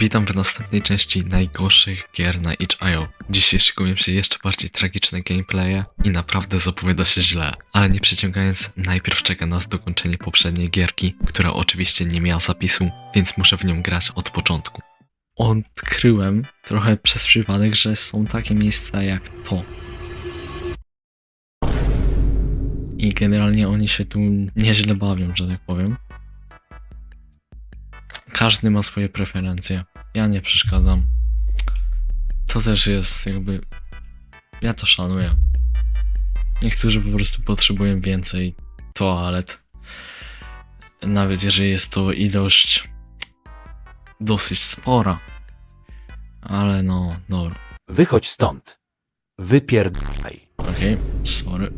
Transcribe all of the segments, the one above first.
Witam w następnej części najgorszych gier na itch.io. Dzisiaj szykują się jeszcze bardziej tragiczne gameplaye i naprawdę zapowiada się źle. Ale nie przeciągając, najpierw czeka nas dokończenie poprzedniej gierki, która oczywiście nie miała zapisu, więc muszę w nią grać od początku. Odkryłem trochę przez przypadek, że są takie miejsca jak to. I generalnie oni się tu nieźle bawią, że tak powiem. Każdy ma swoje preferencje. Ja nie przeszkadzam. To też jest jakby. Ja to szanuję. Niektórzy po prostu potrzebują więcej toalet. Nawet jeżeli jest to ilość dosyć spora. Ale no, dobra. Wychodź stąd. Wypierdaj. Okej, sorry.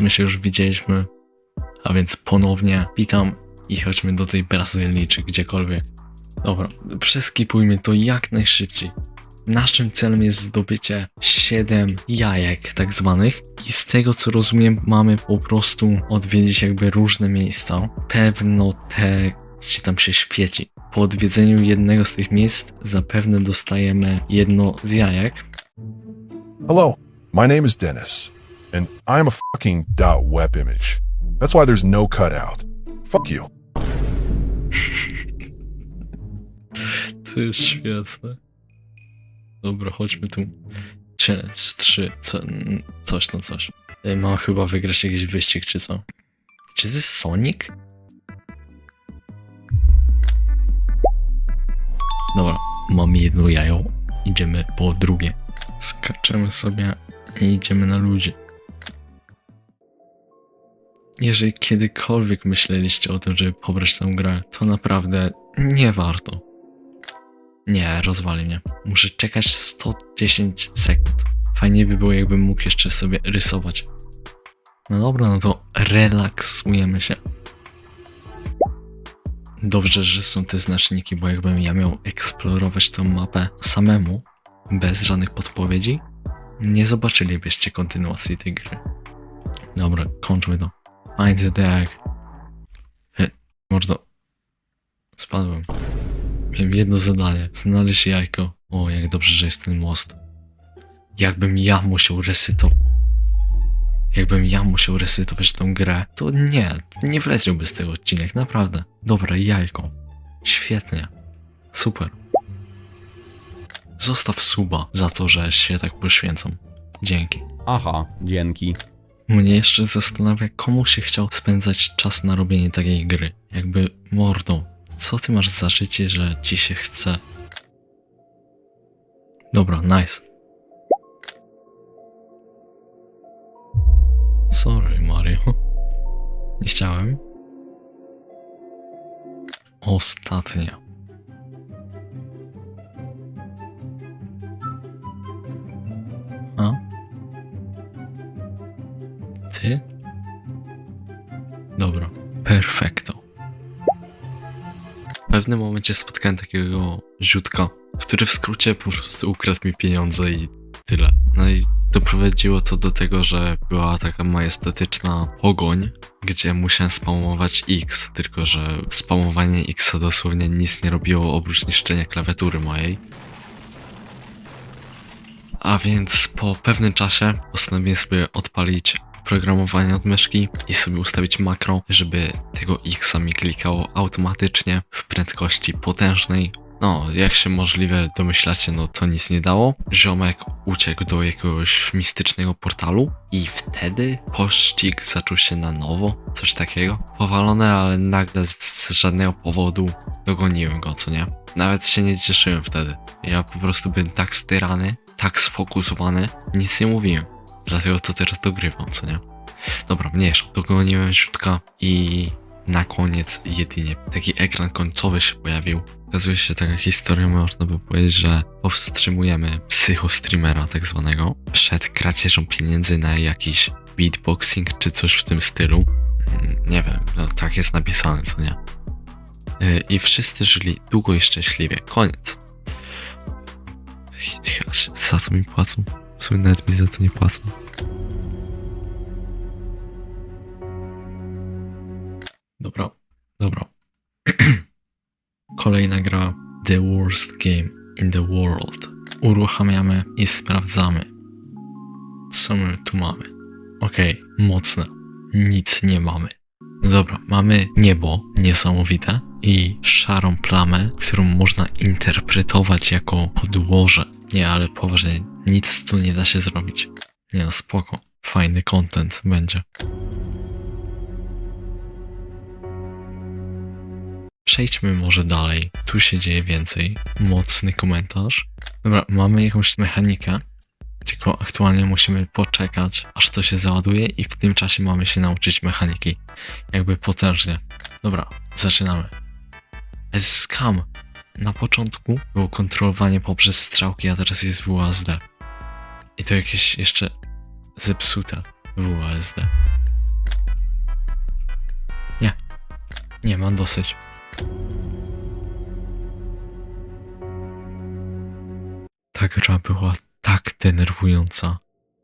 My się już widzieliśmy, a więc ponownie witam i chodźmy do tej Brazylii czy gdziekolwiek. Dobra, przeskipujmy to jak najszybciej. Naszym celem jest zdobycie 7 jajek tak zwanych i z tego co rozumiem mamy po prostu odwiedzić jakby różne miejsca. Pewno te, gdzie tam się świeci. Po odwiedzeniu jednego z tych miejsc zapewne dostajemy jedno z jajek, Hello, my name is Dennis, and I'm a fucking dot web image. That's why there's no cutout. Fuck you. To jest świetne. Dobra, chodźmy tu. Challenge 3, co, coś no coś. Ej, Mam chyba wygrać jakiś wyścig czy co? Czy to jest Sonic? Dobra, mam jedno jajo. Idziemy po drugie. Skaczemy sobie i idziemy na ludzi. Jeżeli kiedykolwiek myśleliście o tym, żeby pobrać tę grę, to naprawdę nie warto. Nie, rozwali mnie. Muszę czekać 110 sekund. Fajnie by było, jakbym mógł jeszcze sobie rysować. No dobra, no to relaksujemy się. Dobrze, że są te znaczniki, bo jakbym ja miał eksplorować tą mapę samemu, bez żadnych podpowiedzi, nie zobaczylibyście kontynuacji tej gry. Dobra, kończmy to. Find the deck. Można... Spadłem. Miałem jedno zadanie. Znaleźć jajko. O, jak dobrze, że jest ten most. Jakbym ja musiał resetować. Jakbym ja musiał tą grę, to nie, nie wleciałby z tego odcinek, naprawdę. Dobra, jajko. Świetnie. Super. Zostaw suba za to, że się tak poświęcam. Dzięki. Aha, dzięki. Mnie jeszcze zastanawia, komu się chciał spędzać czas na robienie takiej gry. Jakby mordą. Co ty masz za życie, że ci się chce? Dobra, nice. Sorry, Mario. Nie chciałem. Ostatnia. Pewnym momencie spotkałem takiego ziutka, który w skrócie po prostu ukradł mi pieniądze i tyle. No i doprowadziło to do tego, że była taka majestatyczna pogoń, gdzie musiałem spamować X, tylko że spamowanie X dosłownie nic nie robiło oprócz niszczenia klawiatury mojej. A więc po pewnym czasie postanowiłem sobie odpalić programowanie od myszki i sobie ustawić makro, żeby tego X mi klikało automatycznie w prędkości potężnej. No, jak się możliwe domyślacie, no to nic nie dało. Ziomek uciekł do jakiegoś mistycznego portalu i wtedy pościg zaczął się na nowo, coś takiego. Powalone, ale nagle z żadnego powodu dogoniłem go, co nie? Nawet się nie cieszyłem wtedy. Ja po prostu byłem tak styrany, tak sfokusowany, nic nie mówiłem. Dlatego to teraz dogrywam, co nie? Dobra, mniejsza. Dogoniłem siutka i na koniec jedynie taki ekran końcowy się pojawił. Okazuje się taka historia, można by powiedzieć, że powstrzymujemy psychostreamera tak zwanego przed kradzieżą pieniędzy na jakiś beatboxing czy coś w tym stylu. Mm, Nie wiem, no, tak jest napisane, co nie? Yy, I wszyscy żyli długo i szczęśliwie. Koniec. Chyba Za co mi płacą? W sumie nawet mi za to nie płacą. Dobra, dobra. Kolejna gra The worst game in the world. Uruchamiamy i sprawdzamy. Co my tu mamy? Okej, mocne. Nic nie mamy. No dobra, mamy niebo niesamowite i szarą plamę, którą można interpretować jako podłoże. Nie, ale poważnie, nic tu nie da się zrobić. Nie no, spoko. Fajny content będzie. Przejdźmy może dalej. Tu się dzieje więcej. Mocny komentarz. Dobra, mamy jakąś mechanikę. Tylko aktualnie musimy poczekać, aż to się załaduje i w tym czasie mamy się nauczyć mechaniki. Jakby potężnie. Dobra, zaczynamy. Scam. Na początku było kontrolowanie poprzez strzałki, a teraz jest WASD. I to jakieś jeszcze zepsute WASD. Nie. Nie, mam dosyć. Ta gra była tak denerwująca.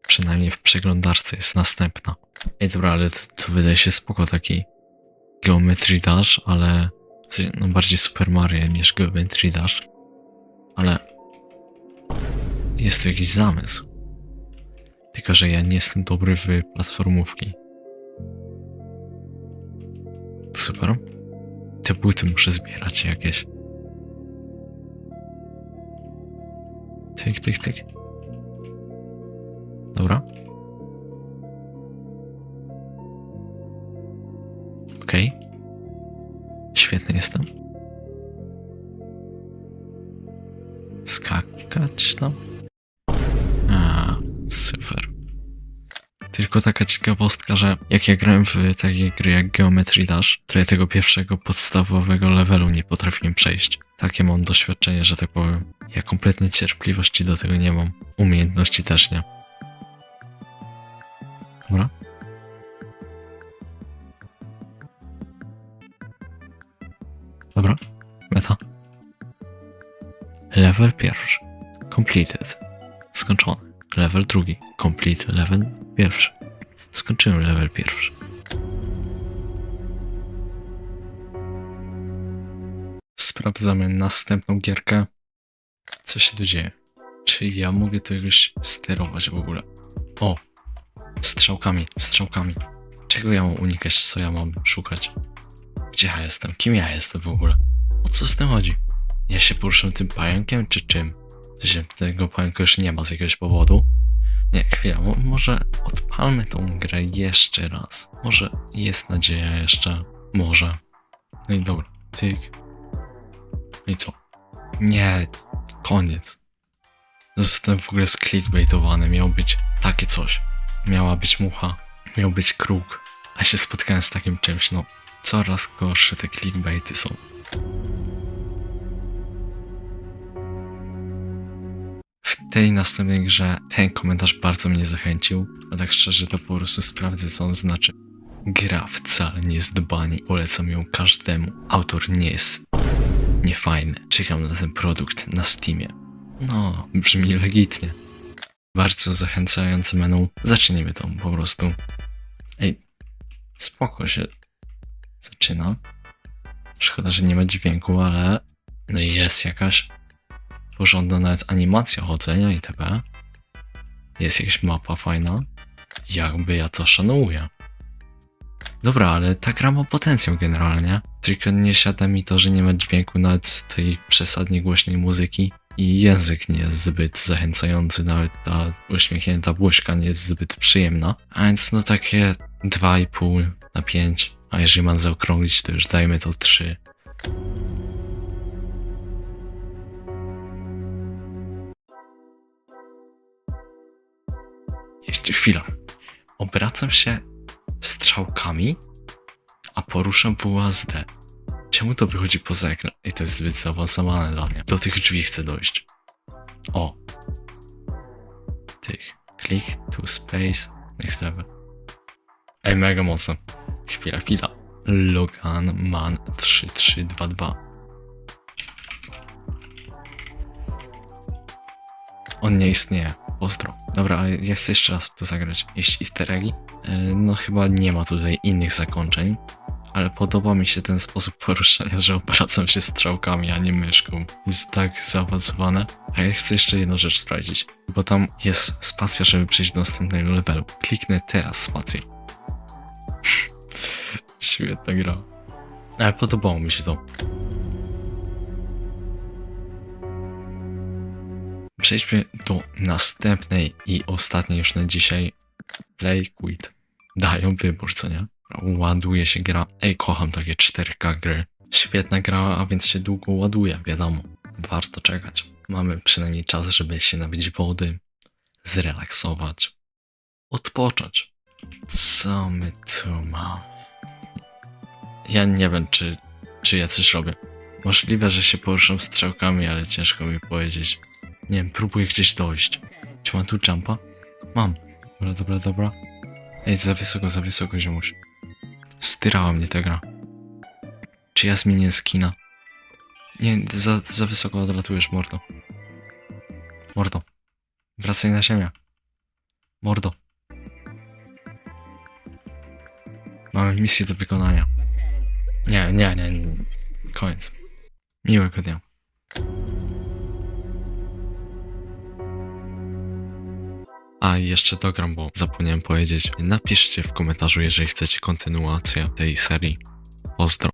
Przynajmniej w przeglądarce jest następna. Ej, dobra, ale to, to wydaje się spoko taki Geometry Dash, ale no bardziej Super Mario niż Geometry Dash. Ale jest tu jakiś zamysł. Tylko, że ja nie jestem dobry w platformówki. Super. Te buty muszę zbierać jakieś. Tyk, tyk, tyk. Dobra. Jestem. Skakać tam? A, super. Tylko taka ciekawostka, że jak ja grałem w takie gry jak Geometry Dash, to ja tego pierwszego podstawowego levelu nie potrafiłem przejść. Takie mam doświadczenie, że tak powiem. Ja kompletnie cierpliwości do tego nie mam. Umiejętności też nie. Dobra. Dobra. Meta. Level pierwszy. Completed. Skończony. Level drugi. Complete level pierwszy. Skończyłem level pierwszy. Sprawdzamy następną gierkę. Co się tu dzieje? Czy ja mogę to jakoś sterować w ogóle? O! Strzałkami, strzałkami. Czego ja mam unikać? Co ja mam szukać? Gdzie ja jestem? Kim ja jestem w ogóle? O co z tym chodzi? Ja się poruszam tym pająkiem, czy czym? Sensie, tego pająka już nie ma z jakiegoś powodu. Nie, chwila, mo- może odpalmy tą grę jeszcze raz. Może jest nadzieja jeszcze. Może. No i dobra, tyk. No i co? Nie, koniec. Zostałem w ogóle sklickbaitowany. Miał być takie coś. Miała być mucha. Miał być kruk. A się spotkałem z takim czymś, no. Coraz gorsze te clickbaity są. W tej następnej grze ten komentarz bardzo mnie zachęcił, a tak szczerze to po prostu sprawdzę co on znaczy. Gra wcale nie jest dbanie, polecam ją każdemu. Autor nie jest niefajny. Czekam na ten produkt na Steamie. No, brzmi legitnie. Bardzo zachęcające menu. Zacznijmy to po prostu. Ej, spoko się zaczyna. Szkoda, że nie ma dźwięku, ale no jest jakaś porządna nawet animacja chodzenia itp. Jest jakaś mapa fajna. Jakby ja to szanuję. Dobra, ale ta gra ma potencjał generalnie. Tylko nie siada mi to, że nie ma dźwięku nawet z tej przesadnie głośnej muzyki. I język nie jest zbyt zachęcający, nawet ta uśmiechnięta buźka nie jest zbyt przyjemna. A więc no takie 2,5 na 5. A jeżeli mam zaokrąglić, to już dajmy to 3. Jeszcze chwila. Obracam się strzałkami, a poruszam WASD. Czemu to wychodzi poza ekran? Ej, to jest zbyt zaawansowane dla mnie. Do tych drzwi chcę dojść. O. Tych. Click to space. Next level. Ej, mega mocno. Chwila, chwila. Logan Man 3322. On nie istnieje. Ostro. Dobra, ja chcę jeszcze raz to zagrać. Jeśli easter eggi? E, No chyba nie ma tutaj innych zakończeń. Ale podoba mi się ten sposób poruszania, że obracam się strzałkami, a nie myszką. Jest tak zaawansowane. A ja chcę jeszcze jedną rzecz sprawdzić. Bo tam jest spacja, żeby przejść do następnego levelu. Kliknę teraz spację. Świetna gra. Ale podobało mi się to. Przejdźmy do następnej i ostatniej już na dzisiaj. Play, quit. Dają wybór, co nie? Ładuje się gra. Ej, kocham takie 4K gry. Świetna gra, a więc się długo ładuje, wiadomo. Warto czekać. Mamy przynajmniej czas, żeby się napić wody, zrelaksować, odpocząć. Co my tu mamy? Ja nie wiem, czy, czy ja coś robię. Możliwe, że się poruszam strzałkami, ale ciężko mi powiedzieć. Nie wiem, próbuję gdzieś dojść. Czy mam tu jumpa? Mam. Dobra, dobra, dobra. Ej, za wysoko, za wysoko, ziomuś. Styrała mnie ta gra. Czy ja zmienię skina? Nie, za, za wysoko odlatujesz, mordo. Mordo. Wracaj na ziemię. Mordo. Mamy misję do wykonania. Nie, nie, nie. nie. Koniec. Miłego dnia. A jeszcze dogram, bo zapomniałem powiedzieć. Napiszcie w komentarzu, jeżeli chcecie kontynuację tej serii. Pozdro.